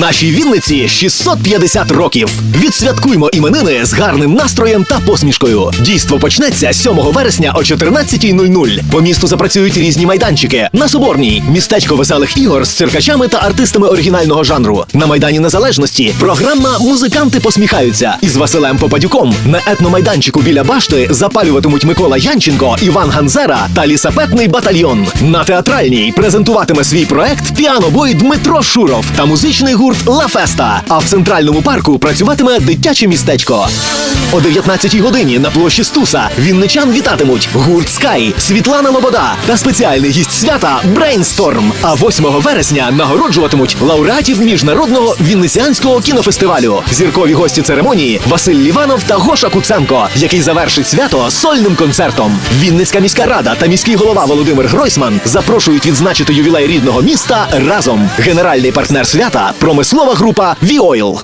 Нашій Вінниці 650 років. Відсвяткуймо іменини з гарним настроєм та посмішкою. Дійство почнеться 7 вересня о 14.00. По місту запрацюють різні майданчики. На Соборній містечко веселих ігор з циркачами та артистами оригінального жанру. На майдані Незалежності програма Музиканти посміхаються із Василем Попадюком. На етномайданчику біля башти запалюватимуть Микола Янченко, Іван Ганзера та лісапетний батальйон. На театральній презентуватиме свій проект піанобой Дмитро Шуров та музичний гурт Ла Феста. А в центральному парку працюватиме дитяче містечко. О 19-й годині на площі Стуса вінничан вітатимуть гурт Скай, Світлана Лобода та спеціальний гість свята Брейнсторм. А 8 вересня нагороджуватимуть лауреатів міжнародного вінничанського кінофестивалю. Зіркові гості церемонії Василь Ліванов та Гоша Куценко, який завершить свято сольним концертом. Вінницька міська рада та міський голова Володимир Гройсман запрошують відзначити ювілей рідного міста разом. Генеральний партнер свята промислова група Віойл.